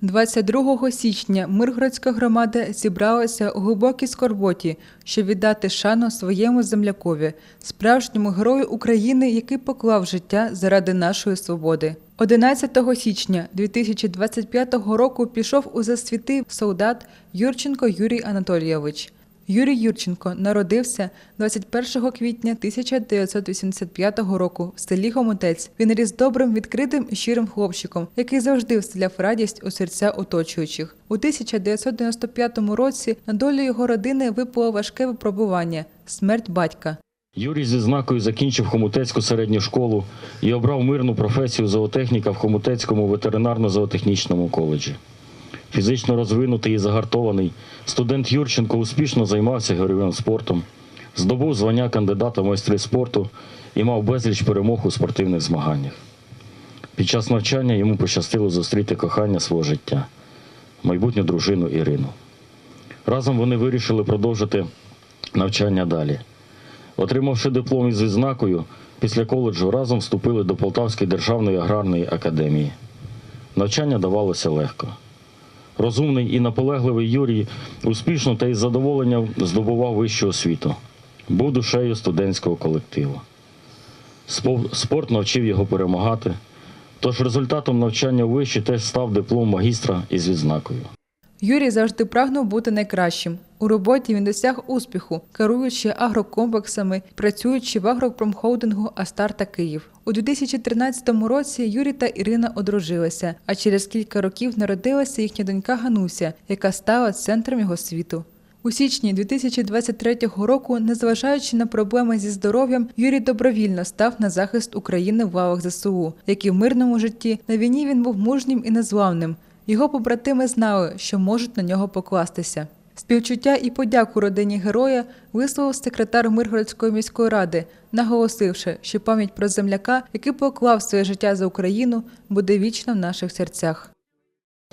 22 січня Миргородська громада зібралася у глибокій скорботі, щоб віддати шану своєму землякові, справжньому герою України, який поклав життя заради нашої свободи. 11 січня 2025 року пішов у засвіти солдат Юрченко Юрій Анатолійович. Юрій Юрченко народився 21 квітня 1985 року в селі Гомотець. Він ріс добрим, відкритим і щирим хлопчиком, який завжди вселяв радість у серця оточуючих. У 1995 році на долю його родини випало важке випробування смерть батька. Юрій зі знакою закінчив Хомутецьку середню школу і обрав мирну професію зоотехніка в Хомутецькому ветеринарно-зоотехнічному коледжі. Фізично розвинутий і загартований, студент Юрченко успішно займався героєвим спортом, здобув звання кандидата в майстри спорту і мав безліч перемог у спортивних змаганнях. Під час навчання йому пощастило зустріти кохання свого життя, майбутню дружину Ірину. Разом вони вирішили продовжити навчання далі. Отримавши диплом із відзнакою, після коледжу разом вступили до Полтавської державної аграрної академії. Навчання давалося легко. Розумний і наполегливий Юрій успішно та із задоволенням здобував вищу освіту. Був душею студентського колективу. Спорт навчив його перемагати. Тож результатом навчання у виші теж став диплом магістра із відзнакою. Юрій завжди прагнув бути найкращим. У роботі він досяг успіху, керуючи агрокомплексами, працюючи в агропромхолдингу Астарта Київ. У 2013 році Юрій та Ірина одружилися, а через кілька років народилася їхня донька Гануся, яка стала центром його світу. У січні 2023 року, незважаючи на проблеми зі здоров'ям, Юрій добровільно став на захист України в лавах ЗСУ, як і в мирному житті. На війні він був мужнім і незламним. Його побратими знали, що можуть на нього покластися. Співчуття і подяку родині героя висловив секретар Миргородської міської ради, наголосивши, що пам'ять про земляка, який поклав своє життя за Україну, буде вічно в наших серцях.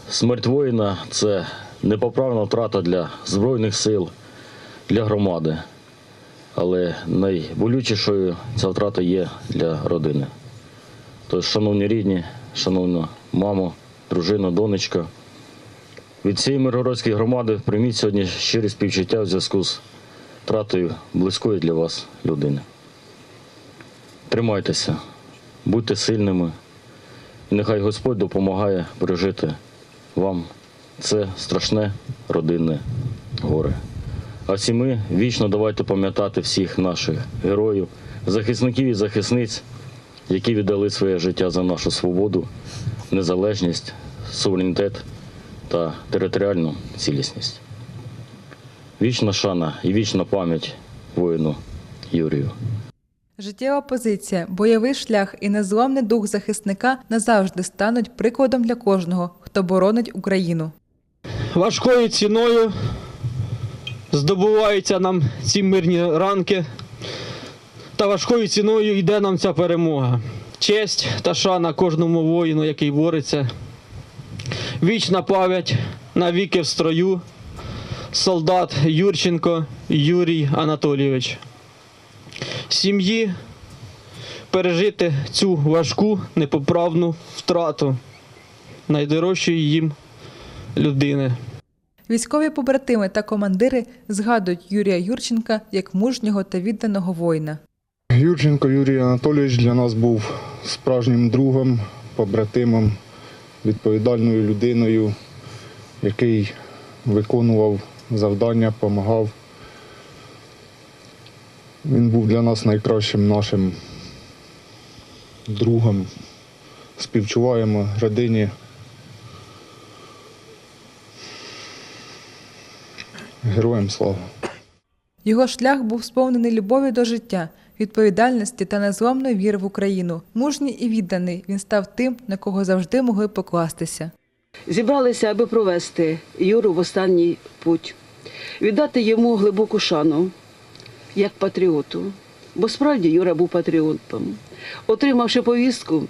Смерть воїна це непоправна втрата для Збройних сил, для громади. Але найболючішою ця втрата є для родини. Тож, шановні рідні, шановна мамо, дружина, донечка, від цієї Миргородської громади прийміть сьогодні щирі співчуття в зв'язку з втратою близької для вас людини. Тримайтеся, будьте сильними, і нехай Господь допомагає пережити вам це страшне родинне горе. А всі ми вічно давайте пам'ятати всіх наших героїв, захисників і захисниць, які віддали своє життя за нашу свободу, незалежність, суверенітет та територіальну цілісність. Вічна шана і вічна пам'ять воїну Юрію. Життєва позиція, бойовий шлях і незламний дух захисника назавжди стануть прикладом для кожного, хто боронить Україну. важкою ціною здобуваються нам ці мирні ранки, та важкою ціною йде нам ця перемога. Честь та шана кожному воїну, який бореться. Вічна пам'ять навіки в строю. Солдат Юрченко Юрій Анатолійович. Сім'ї пережити цю важку непоправну втрату найдорожчої їм людини. Військові побратими та командири згадують Юрія Юрченка як мужнього та відданого воїна. Юрченко Юрій Анатолійович для нас був справжнім другом, побратимом, відповідальною людиною, який виконував завдання, допомагав. Він був для нас найкращим нашим другом. Співчуваємо родині. Героям слава! Його шлях був сповнений любові до життя, відповідальності та незламної віри в Україну. Мужній і відданий він став тим, на кого завжди могли покластися. Зібралися, аби провести Юру в останній путь, віддати йому глибоку шану як патріоту, Бо справді Юра був патріотом. Отримавши повістку,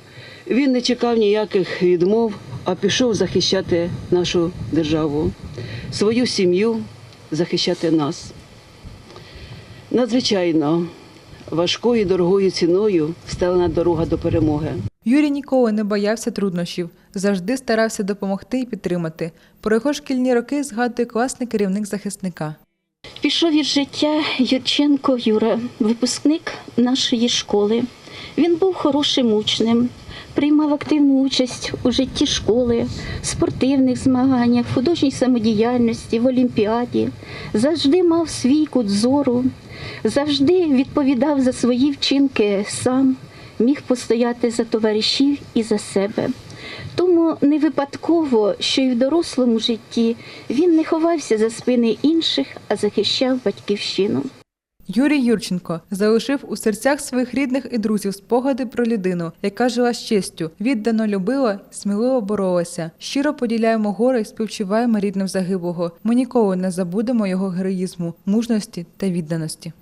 він не чекав ніяких відмов, а пішов захищати нашу державу, свою сім'ю, захищати нас. Надзвичайно важкою і дорогою ціною стала дорога до перемоги. Юрій ніколи не боявся труднощів, завжди старався допомогти і підтримати. Про його шкільні роки згадує класний керівник захисника. Пішов із життя Юрченко Юра, випускник нашої школи. Він був хорошим учнем, приймав активну участь у житті школи, спортивних змаганнях, художній самодіяльності, в олімпіаді. Завжди мав свій кут зору, завжди відповідав за свої вчинки сам, міг постояти за товаришів і за себе. Тому не випадково, що і в дорослому житті він не ховався за спини інших, а захищав батьківщину. Юрій Юрченко залишив у серцях своїх рідних і друзів спогади про людину, яка жила з честю, віддано любила, сміливо боролася. Щиро поділяємо горе і співчуваємо рідним загиблого. Ми ніколи не забудемо його героїзму, мужності та відданості.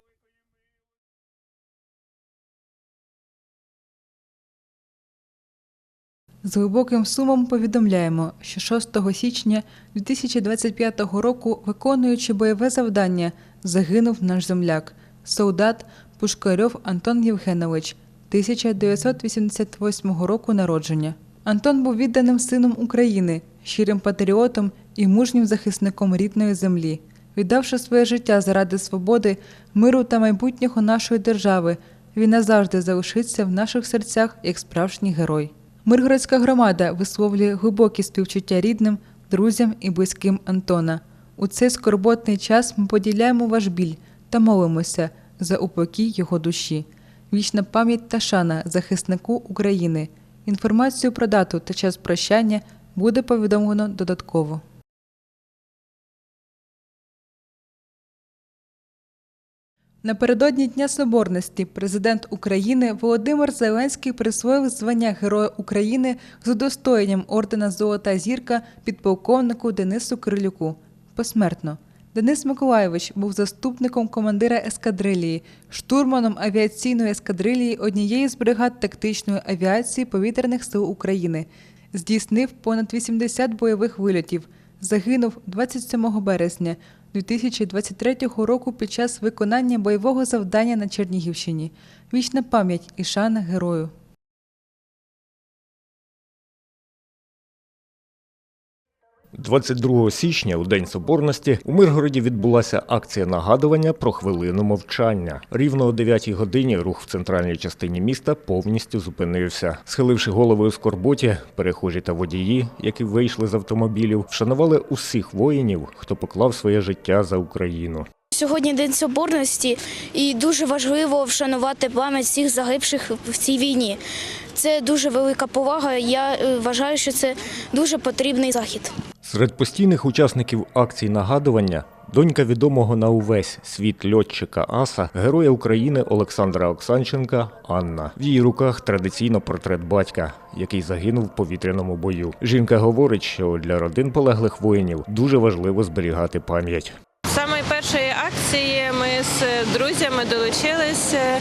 З глибоким сумом повідомляємо, що 6 січня 2025 року, виконуючи бойове завдання, загинув наш земляк, солдат Пушкарьов Антон Євгенович, 1988 року народження. Антон був відданим сином України, щирим патріотом і мужнім захисником рідної землі. Віддавши своє життя заради свободи, миру та майбутнього нашої держави, він назавжди залишиться в наших серцях як справжній герой. Миргородська громада висловлює глибокі співчуття рідним, друзям і близьким Антона. У цей скорботний час ми поділяємо ваш біль та молимося за упокій його душі. Вічна пам'ять та шана захиснику України. Інформацію про дату та час прощання буде повідомлено додатково. Напередодні Дня Соборності президент України Володимир Зеленський присвоїв звання Героя України з удостоєнням ордена Золота зірка підполковнику Денису Крилюку. Посмертно. Денис Миколайович був заступником командира ескадрилії, штурманом авіаційної ескадрилії однієї з бригад тактичної авіації повітряних сил України. Здійснив понад 80 бойових вильотів. Загинув 27 березня 2023 року під час виконання бойового завдання на Чернігівщині. Вічна пам'ять і шана герою. – 22 січня, у День Соборності, у Миргороді відбулася акція нагадування про хвилину мовчання. Рівно о 9 годині рух в центральній частині міста повністю зупинився. Схиливши голови у скорботі, перехожі та водії, які вийшли з автомобілів, вшанували усіх воїнів, хто поклав своє життя за Україну. Сьогодні День Соборності, і дуже важливо вшанувати пам'ять всіх загибших в цій війні. Це дуже велика повага. Я е, вважаю, що це дуже потрібний захід. Серед постійних учасників акцій нагадування донька відомого на увесь світ льотчика Аса, героя України Олександра Оксанченка Анна. В її руках традиційно портрет батька, який загинув в повітряному бою. Жінка говорить, що для родин полеглих воїнів дуже важливо зберігати пам'ять. Самої першої акції ми з друзями долучилися,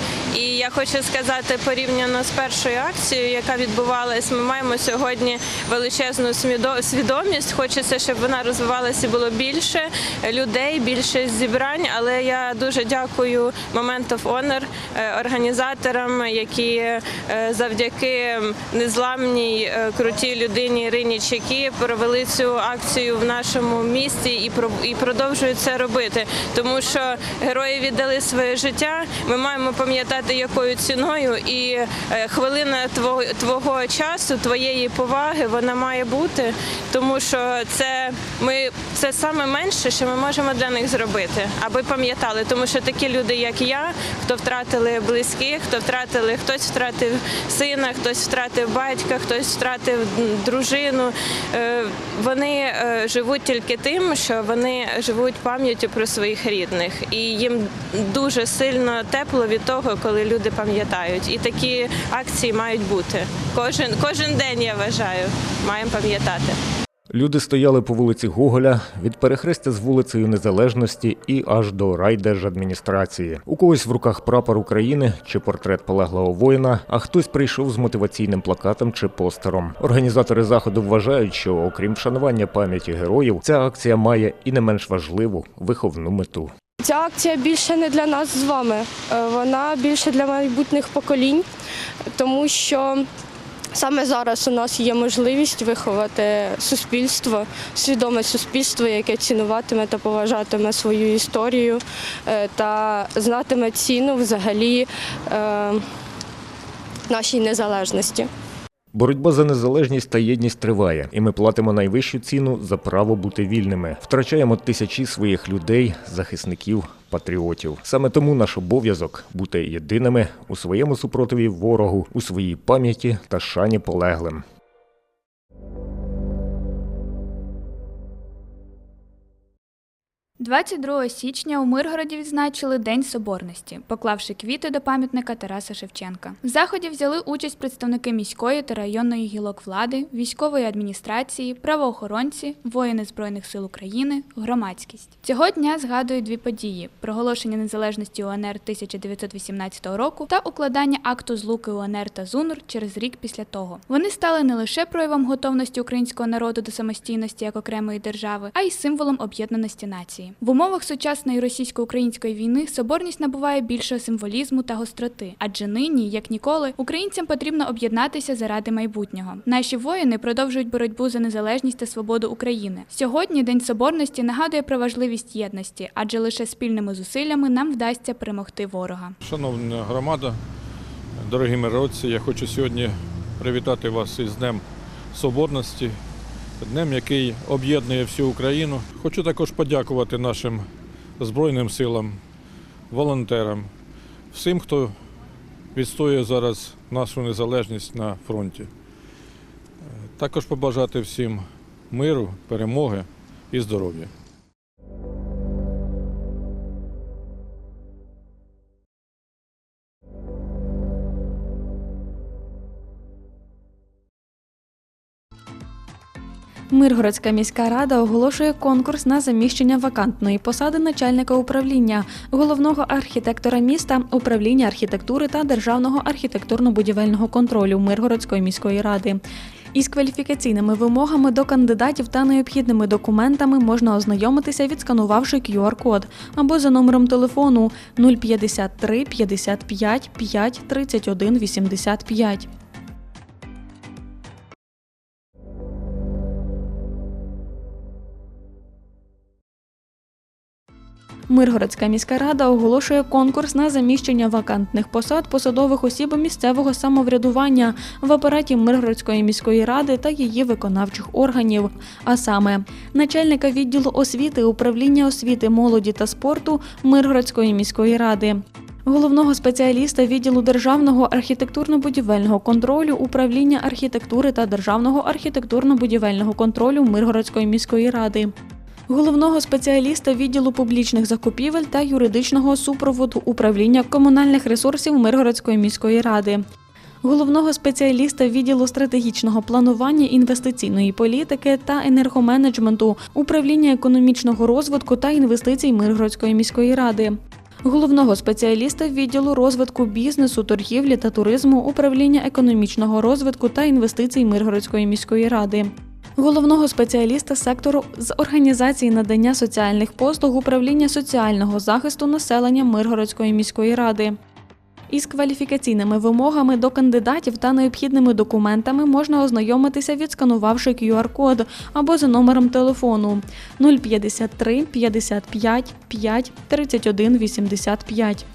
я хочу сказати, порівняно з першою акцією, яка відбувалась, ми маємо сьогодні величезну свідомість. Хочеться, щоб вона розвивалася і було більше людей, більше зібрань. Але я дуже дякую Moment of Honor е, організаторам, які е, завдяки незламній е, крутій людині Ірині Чекі провели цю акцію в нашому місті і продовжують це робити, тому що герої віддали своє життя. Ми маємо пам'ятати, якою ціною, і е, хвилина твого, твого часу, твоєї поваги, вона має бути, тому що це ми це саме менше, що ми можемо для них зробити, аби пам'ятали, тому що такі люди, як я, хто втратили близьких, хто втратили, хтось втратив сина, хтось втратив батька, хтось втратив дружину. е, Вони е, живуть тільки тим, що вони живуть пам'яттю про своїх рідних, і їм дуже сильно тепло від того, коли люди пам'ятають. І такі акції мають бути. Кожен кожен день я вважаю, маємо пам'ятати. Люди стояли по вулиці Гоголя від перехрестя з вулицею Незалежності і аж до райдержадміністрації. У когось в руках прапор України чи портрет полеглого воїна, а хтось прийшов з мотиваційним плакатом чи постером. Організатори заходу вважають, що окрім вшанування пам'яті героїв, ця акція має і не менш важливу виховну мету. Ця акція більше не для нас з вами, е, вона більше для майбутніх поколінь, тому що саме зараз у нас є можливість виховати суспільство, свідоме суспільство, яке цінуватиме та поважатиме свою історію е, та знатиме ціну взагалі е, нашій незалежності. Боротьба за незалежність та єдність триває, і ми платимо найвищу ціну за право бути вільними. Втрачаємо тисячі своїх людей, захисників, патріотів. Саме тому наш обов'язок бути єдиними у своєму супротиві ворогу, у своїй пам'яті та шані полеглим. – 22 січня у Миргороді відзначили День Соборності, поклавши квіти до пам'ятника Тараса Шевченка. В заході взяли участь представники міської та районної гілок влади, військової адміністрації, правоохоронці, воїни Збройних сил України, громадськість. Цього дня згадують дві події: проголошення незалежності УНР 1918 року та укладання акту злуки УНР та ЗУНР через рік після того. Вони стали не лише проявом готовності українського народу до самостійності як окремої держави, а й символом об'єднаності нації. В умовах сучасної російсько-української війни соборність набуває більшого символізму та гостроти, адже нині, як ніколи, українцям потрібно об'єднатися заради майбутнього. Наші воїни продовжують боротьбу за незалежність та свободу України. Сьогодні День Соборності нагадує про важливість єдності, адже лише спільними зусиллями нам вдасться перемогти ворога. Шановна громада, дорогі миротці, я хочу сьогодні привітати вас із Днем Соборності, днем, який об'єднує всю Україну. Хочу також подякувати нашим Збройним силам, волонтерам, всім, хто відстоює зараз нашу незалежність на фронті. Також побажати всім миру, перемоги і здоров'я. Миргородська міська рада оголошує конкурс на заміщення вакантної посади начальника управління, головного архітектора міста, управління архітектури та державного архітектурно-будівельного контролю Миргородської міської ради. Із кваліфікаційними вимогами до кандидатів та необхідними документами можна ознайомитися, відсканувавши QR-код або за номером телефону 053 55 5 31 85. Миргородська міська рада оголошує конкурс на заміщення вакантних посад посадових осіб місцевого самоврядування в апараті Миргородської міської ради та її виконавчих органів, а саме начальника відділу освіти управління освіти, молоді та спорту Миргородської міської ради. Головного спеціаліста відділу державного архітектурно-будівельного контролю управління архітектури та державного архітектурно-будівельного контролю Миргородської міської ради, головного спеціаліста відділу публічних закупівель та юридичного супроводу управління комунальних ресурсів Миргородської міської ради. Головного спеціаліста відділу стратегічного планування інвестиційної політики та енергоменеджменту управління економічного розвитку та інвестицій Миргородської міської ради, головного спеціаліста відділу розвитку бізнесу, торгівлі та туризму управління економічного розвитку та інвестицій Миргородської міської ради головного спеціаліста сектору з організації надання соціальних послуг управління соціального захисту населення Миргородської міської ради. Із кваліфікаційними вимогами до кандидатів та необхідними документами можна ознайомитися, відсканувавши QR-код або за номером телефону 053 55 5 31 85.